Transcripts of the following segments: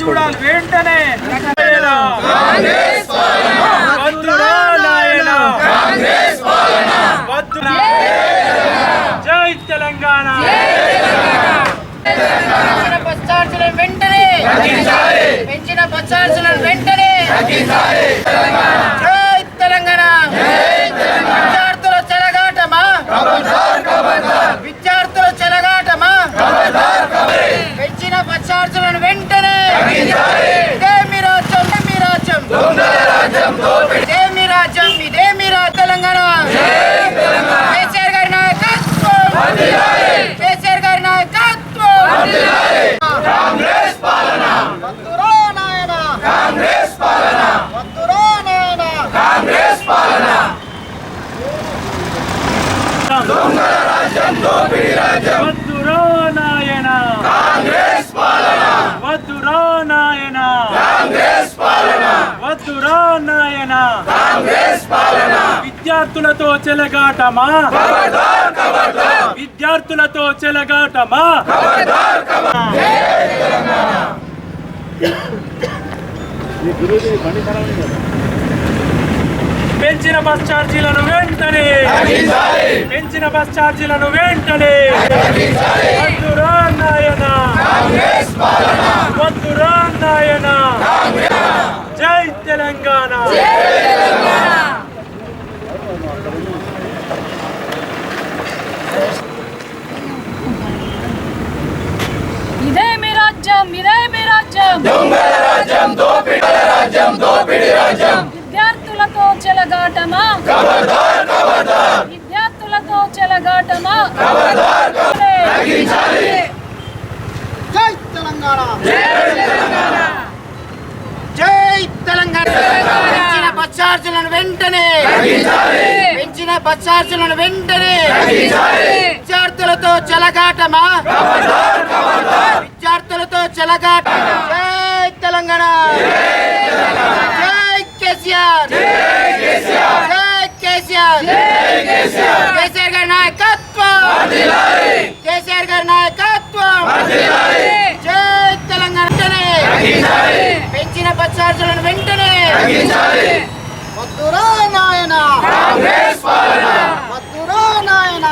చూడాలి వెంటనే. వద్దురా నాయనా. వద్దురా. జై తెలంగాణ. వెంటనే. పెంచిన ఛార్జీలను వెంటనే జై తెలంగాణ విద్యార్థుల చెలగాటమా విద్యార్థుల చెలగాటమా పెంచిన బస్ ఛార్జీలను వెంటనే ఇదే మీ రాజ్యం ఇదే మీ రాజ్యం ఇదే మీ రాజ్యం ఇదే మీ రాజ్యం తెలంగాణ కేసీఆర్ గారి నాయకత్వం కేసీఆర్ గారి నాయకత్వం వద్దురో నాయనా వద్దురో నాయనా వద్దురా నాయన వద్దురా నాయన వద్దురా నాయన విద్యార్థులతో చెలగాటమా? విద్యార్థులతో చెలగాటమా? పెంచిన బస్ ఛార్జీలను వెంటనే పెంచిన బస్ ఛార్జీలను వెంటనే వద్దురా నాయన. వద్దురా నాయన. జై తెలంగాణ. ఇదే మీ రాజ్యం ఇదే మీ రాజ్యం. విద్యార్థులతో చెలగాటమా విద్యార్థులతో చెలగాటమా? జై తెలంగాణ. జై తెలంగాణ. పెంచిన బస్ వెంటనే. పెంచిన బస్ వెంటనే. విద్యార్థులతో చెలగాటమా? విద్యార్థులతో చెలగాట జై తెలంగాణ. జై కేసీఆర్. కేసీఆర్. కేసీఆర్. గారి నాయకత్వం. కేసీఆర్ గారి నాయకత్వం. జై తెలంగాణ. వెంటనే. పెంచిన బస్ ఛార్జీలను వెంటనే వద్దురా నాయన. వద్దురా నాయన.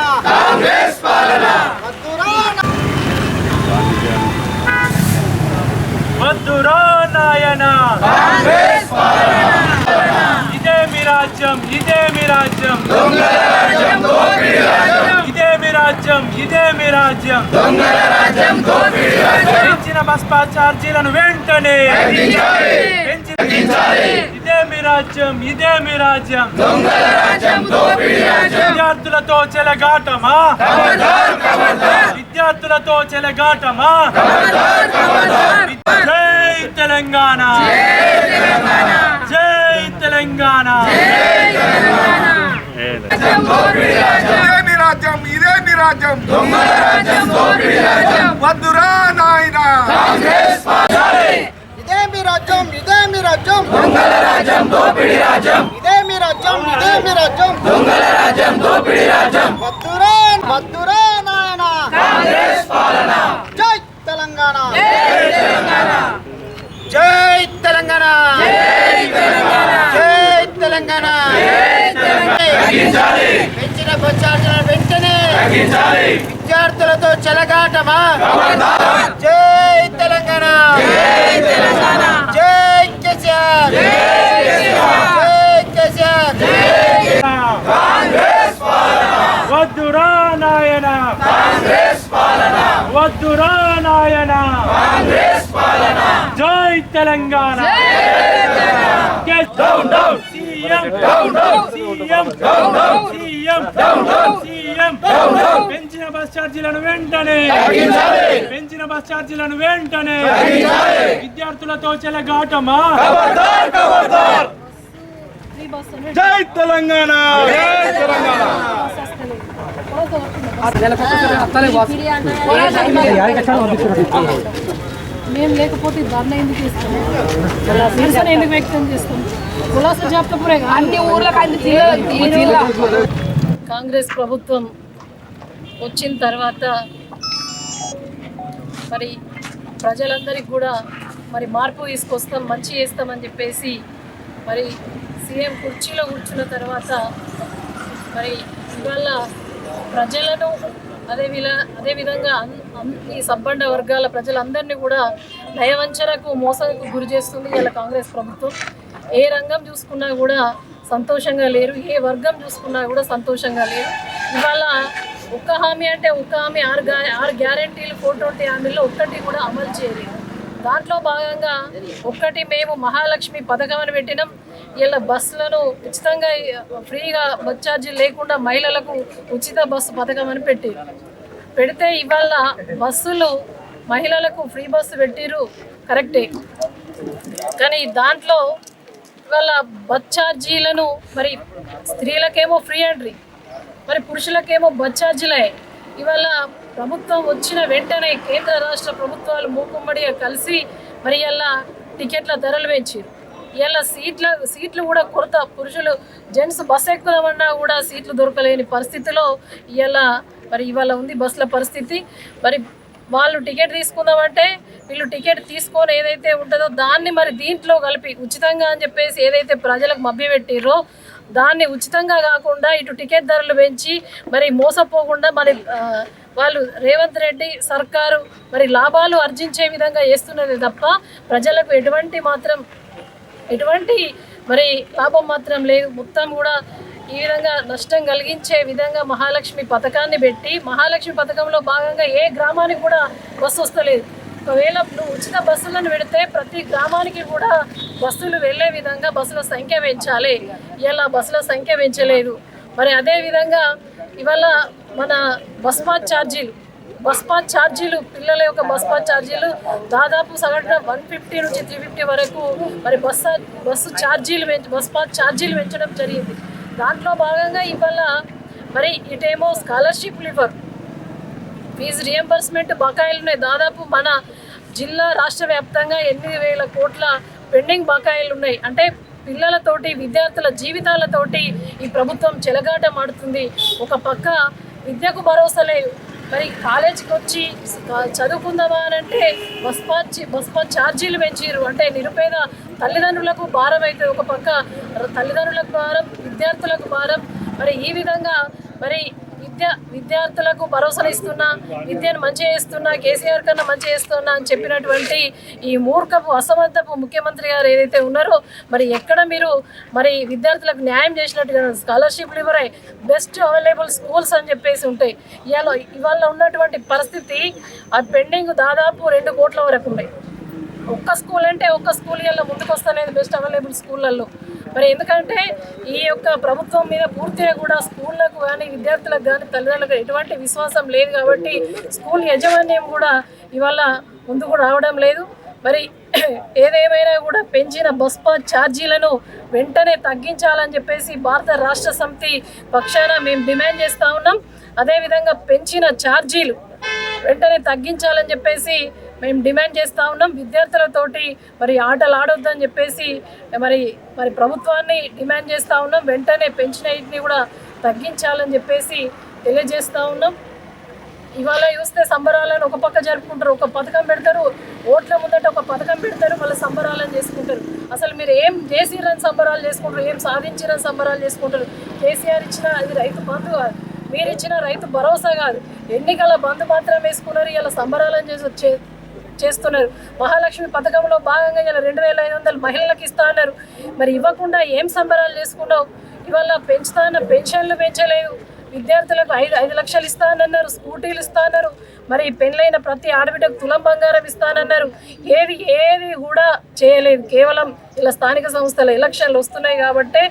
వద్దురా నాయన ఇదే మీ రాజ్యం ఇదే మీ రాజ్యం. ఇదే మీ రాజ్యం ఇదే మీ రాజ్యం. పెంచిన బస్ ఛార్జీలను వెంటనే ఇదే మీ రాజ్యం ఇదే మీ రాజ్యం. విద్యార్థులతో చెలగాటమా? విద్యార్థులతో చెలగాటమా? జై తెలంగాణ. తెలంగాణ. ఇదే మీ రాజ్యం ఇదే మీ రాజ్యం వద్దురా నాయనా. ఇదే మీ రాజ్యం? ఇదే మీ రాజ్యం ఇదే మీ రాజ్యం? ఇదే మీ రాజ్యం వద్దురా వద్దురా నాయన. జై తెలంగాణ. జై తెలంగాణ జై తెలంగాణ పెంచిన బస్ ఛార్జీలను వెంటనే విద్యార్థులతో చెలగాటమా? జై తెలంగాణ. జై కేసీఆర్. జై కేసీఆర్. వద్దురా నాయన. వద్దురా నాయన. జై తెలంగాణ. Down down. పెంచిన బస్ ఛార్జీలను వెంటనే పెంచిన బస్ ఛార్జీలను వెంటనే విద్యార్థులతో చెలగాటమా? జై తెలంగాణ. రోజు వస్తుంది. మేము లేకపోతే ధర్నా ఎందుకు ఇస్తాం నిరసన ఎందుకు వ్యక్తం చేస్తాం అన్ని ఊర్లకు అన్ని కాంగ్రెస్ ప్రభుత్వం వచ్చిన తర్వాత మరి ప్రజలందరికీ కూడా మరి మార్పు తీసుకొస్తాం మంచి చేస్తామని చెప్పేసి మరి సీఎం కుర్చీలో కూర్చున్న తర్వాత మరి ఇవాళ ప్రజలను అదే విల అదేవిధంగా అన్- అన్ని సబ్బండ వర్గాల ప్రజలందరినీ కూడా నయవంచనకు మోసకు గురి చేస్తుంది ఇలా కాంగ్రెస్ ప్రభుత్వం. ఏ రంగం చూసుకున్నా కూడా సంతోషంగా లేరు ఏ వర్గం చూసుకున్నా కూడా సంతోషంగా లేరు. ఇవాళ ఒక్క హామీ అంటే ఒక్క హామీ ఆరు ఆరు గ్యారంటీలు ఫోర్ హామీల్లో ఒక్కటి కూడా అమలు చేయలేదు. దాంట్లో భాగంగా ఒక్కటి మేము మహాలక్ష్మి పథకం అని పెట్టినాం. ఇలా బస్సులను ఉచితంగా ఫ్రీగా బస్ ఛార్జీలు లేకుండా మహిళలకు ఉచిత బస్సు పథకం అని పెట్టి పెడితే ఇవాళ బస్సులు మహిళలకు ఫ్రీ బస్సు పెట్టిరు కరెక్టే. కానీ దాంట్లో ఇవాళ బస్ ఛార్జీలను మరి స్త్రీలకేమో ఫ్రీ అండ్రి మరి పురుషులకేమో బస్ ఛార్జీలే ఇవాళ ప్రభుత్వం వచ్చిన వెంటనే కేంద్ర రాష్ట్ర ప్రభుత్వాలు మూకుమ్మడిగా కలిసి మరి ఇలా టికెట్ల ధరలు పెంచారు ఇలా సీట్ల సీట్లు కూడా కొరత. పురుషులు జెంట్స్ బస్ ఎక్కుదామన్నా కూడా సీట్లు దొరకలేని పరిస్థితిలో ఇలా మరి ఇవాళ ఉంది బస్సుల పరిస్థితి. మరి వాళ్ళు టికెట్ తీసుకుందామంటే వీళ్ళు టికెట్ తీసుకొని ఏదైతే ఉంటుందో దాన్ని మరి దీంట్లో కలిపి ఉచితంగా అని చెప్పేసి ఏదైతే ప్రజలకు మభ్యపెట్టిరో దాన్ని ఉచితంగా కాకుండా ఇటు టికెట్ ధరలు పెంచి మరి మోసపోకుండా మరి వాళ్ళు రేవంత్ రెడ్డి సర్కారు మరి లాభాలు ఆర్జించే విధంగా చేస్తున్నది తప్ప ప్రజలకు ఎటువంటి మాత్రం ఎటువంటి మరి లాభం మాత్రం లేదు. మొత్తం కూడా ఈ విధంగా నష్టం కలిగించే విధంగా మహాలక్ష్మి పథకాన్ని పెట్టి మహాలక్ష్మి పథకంలో భాగంగా ఏ గ్రామానికి కూడా బస్సు వస్తలేదు. ఒకవేళ నువ్వు ఉచిత బస్సులను పెడితే ప్రతి గ్రామానికి కూడా బస్సులు వెళ్ళే విధంగా బస్సుల సంఖ్య పెంచాలి. ఇలా బస్సుల సంఖ్య పెంచలేదు? మరి అదే విధంగా ఇవాళ మన బస్ పాస్ ఛార్జీలు బస్ పాస్ ఛార్జీలు పిల్లల యొక్క బస్ పాస్ ఛార్జీలు దాదాపు సగటున వన్ ఫిఫ్టీ నుంచి త్రీ ఫిఫ్టీ వరకు మరి బస్ బస్సు ఛార్జీలు పెంచ బస్ పాస్ ఛార్జీలు పెంచడం జరిగింది. దాంట్లో భాగంగా ఇవాళ మరి ఇటేమో స్కాలర్షిప్లు ఇవ్వరు. ఫీజు రియంబర్స్మెంట్ బకాయిలు ఉన్నాయి. దాదాపు మన జిల్లా రాష్ట్ర వ్యాప్తంగా ఎనిమిది వేల కోట్ల పెండింగ్ బకాయిలు ఉన్నాయి. అంటే పిల్లలతోటి విద్యార్థుల జీవితాలతోటి ఈ ప్రభుత్వం చెలగాటం ఆడుతుంది ఒక పక్క విద్యకు భరోసా లేదు. మరి కాలేజీకి వచ్చి చదువుకుందామా అని అంటే బస్ పాస్ బస్ పాస్ ఛార్జీలు పెంచారు అంటే నిరుపేద తల్లిదండ్రులకు భారం అవుతుంది ఒక పక్క తల్లిదండ్రులకు భారం విద్యార్థులకు భారం. మరి ఈ విధంగా మరి విద్య విద్యార్థులకు భరోసాలు ఇస్తున్నా విద్యను మంచిగా చేస్తున్నా కేసీఆర్ కన్నా మంచిగా చేస్తున్నా అని చెప్పినటువంటి ఈ మూర్ఖపు అసమర్థపు ముఖ్యమంత్రి గారు ఏదైతే ఉన్నారో మరి ఎక్కడ మీరు మరి విద్యార్థులకు న్యాయం చేసినట్టుగా స్కాలర్షిప్లు ఇవ్వరాయి బెస్ట్ అవైలబుల్ స్కూల్స్ అని చెప్పేసి ఉంటాయి. ఇవాళ ఇవాళ ఉన్నటువంటి పరిస్థితి ఆ పెండింగ్ దాదాపు రెండు కోట్ల వరకు ఉన్నాయి. ఒక్క స్కూల్ అంటే ఒక్క స్కూల్ ఇలా ముందుకు వస్తలేదు బెస్ట్ అవైలబుల్ స్కూళ్ళల్లో. మరి ఎందుకంటే ఈ యొక్క ప్రభుత్వం మీద పూర్తిగా కూడా స్కూళ్ళకు కానీ విద్యార్థులకు కానీ తల్లిదండ్రులకు ఎటువంటి విశ్వాసం లేదు కాబట్టి స్కూల్ యజమాన్యం కూడా ఇవాళ ముందుకు రావడం లేదు. మరి ఏదేమైనా కూడా పెంచిన బస్ పాస్ ఛార్జీలను వెంటనే తగ్గించాలని చెప్పేసి భారత రాష్ట్ర సమితి పక్షాన మేము డిమాండ్ చేస్తూ ఉన్నాం. అదేవిధంగా పెంచిన ఛార్జీలు వెంటనే తగ్గించాలని చెప్పేసి మేము డిమాండ్ చేస్తూ ఉన్నాం. విద్యార్థులతోటి మరి ఆటలు ఆడొద్దని చెప్పేసి మరి మరి ప్రభుత్వాన్ని డిమాండ్ చేస్తూ ఉన్నాం. వెంటనే పెంచిన వీటిని కూడా తగ్గించాలని చెప్పేసి తెలియజేస్తూ ఉన్నాం. ఇవాళ చూస్తే సంబరాలను ఒక పక్క జరుపుకుంటారు ఒక పథకం పెడతారు ఓట్ల ముందట ఒక పథకం పెడతారు మళ్ళీ సంబరాలను చేసుకుంటారు. అసలు మీరు ఏం చేసిరని సంబరాలు చేసుకుంటారు ఏం సాధించిరని సంబరాలు చేసుకుంటారు? కేసీఆర్ ఇచ్చిన అది రైతు బంధు కాదు. మీరు ఇచ్చిన రైతు భరోసా కాదు. ఎన్నికల బంధు మాత్రం వేసుకున్నారు ఇలా సంబరాలను చేసి వచ్చే చేస్తున్నారు. మహాలక్ష్మి పథకంలో భాగంగా ఇలా రెండు వేల ఐదు వందలు మహిళలకు ఇస్తా అన్నారు. మరి ఇవ్వకుండా ఏం సంబరాలు చేసుకున్నావు ఇవాళ పెంచుతా అన్న పెన్షన్లు పెంచలేదు విద్యార్థులకు ఐదు ఐదు లక్షలు ఇస్తానన్నారు స్కూటీలు ఇస్తానన్నారు మరి పెళ్ళైన ప్రతి ఆడబిడ్డకు తులం బంగారం ఇస్తానన్నారు ఏది ఏది కూడా చేయలేదు. కేవలం ఇలా స్థానిక సంస్థల ఎలక్షన్లు వస్తున్నాయి కాబట్టి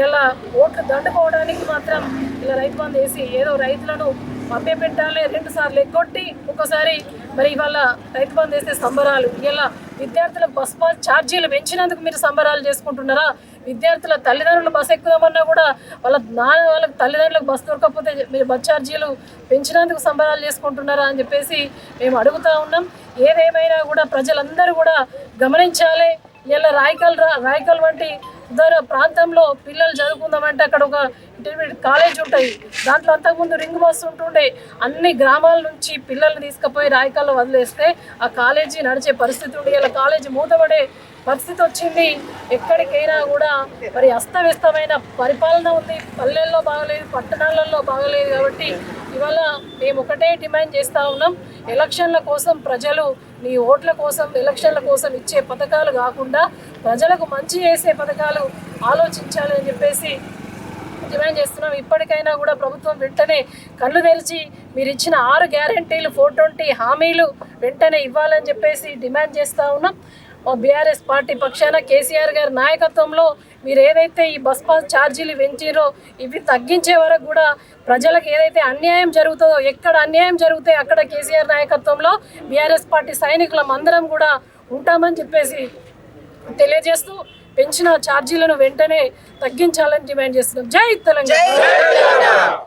ఇలా ఓట్లు దండుకోవడానికి మాత్రం ఇలా రైతు బంద్ వేసి ఏదో రైతులను మభ్య పెట్టాలి రెండు సార్లు ఎగ్గొట్టి ఒకసారి మరి ఇవాళ రైతు బంధు వేస్తే సంబరాలు ఇలా విద్యార్థులకు బస్ పాస్ ఛార్జీలు పెంచినందుకు మీరు సంబరాలు చేసుకుంటున్నారా? విద్యార్థుల తల్లిదండ్రులు బస్సు ఎక్కుదామన్నా కూడా వాళ్ళ నాన్న వాళ్ళకి తల్లిదండ్రులకు బస్సు దొరకకపోతే మీరు బస్ ఛార్జీలు పెంచినందుకు సంబరాలు చేసుకుంటున్నారా అని చెప్పేసి మేము అడుగుతా ఉన్నాం. ఏదేమైనా కూడా ప్రజలందరూ కూడా గమనించాలి. ఇలా రాయకల్ రా రాయకల్ వంటి ఉదర ప్రాంతంలో పిల్లలు చదువుకుందామంటే అక్కడ ఒక ఇంటర్మీడియట్ కాలేజ్ ఉంటాయి. దాంట్లో అంతకుముందు రింగ్ బస్సు ఉంటుండే. అన్ని గ్రామాల నుంచి పిల్లల్ని తీసుకుపోయి రాయకాల్లో వదిలేస్తే ఆ కాలేజీ నడిచే పరిస్థితి ఉండి. ఇలా కాలేజీ మూతపడే పరిస్థితి వచ్చింది. ఎక్కడికైనా కూడా మరి అస్తవ్యస్తమైన పరిపాలన ఉంది. పల్లెల్లో బాగలేదు పట్టణాలలో బాగలేదు కాబట్టి ఇవాళ మేము ఒకటే డిమాండ్ చేస్తూ ఉన్నాం. ఎలక్షన్ల కోసం ప్రజలు మీ ఓట్ల కోసం ఎలక్షన్ల కోసం ఇచ్చే పథకాలు కాకుండా ప్రజలకు మంచి చేసే పథకాలు ఆలోచించాలి అని చెప్పేసి డిమాండ్ చేస్తున్నాం. ఇప్పటికైనా కూడా ప్రభుత్వం వెంటనే కళ్ళు తెరిచి మీరు ఇచ్చిన ఆరు గ్యారంటీలు ఫోర్ ట్వంటీ హామీలు వెంటనే ఇవ్వాలని చెప్పేసి డిమాండ్ చేస్తూ ఉన్నాం. బీఆర్ఎస్ పార్టీ పక్షాన కేసీఆర్ గారి నాయకత్వంలో మీరు ఏదైతే ఈ బస్ పాస్ ఛార్జీలు పెంచిరో ఇవి తగ్గించే వరకు కూడా ప్రజలకు ఏదైతే అన్యాయం జరుగుతుందో ఎక్కడ అన్యాయం జరిగితే అక్కడ కేసీఆర్ నాయకత్వంలో బీఆర్ఎస్ పార్టీ సైనికులం అందరం కూడా ఉంటామని చెప్పేసి తెలియజేస్తూ పెంచిన ఛార్జీలను వెంటనే తగ్గించాలని డిమాండ్ చేస్తున్నాం. జై తెలంగాణ!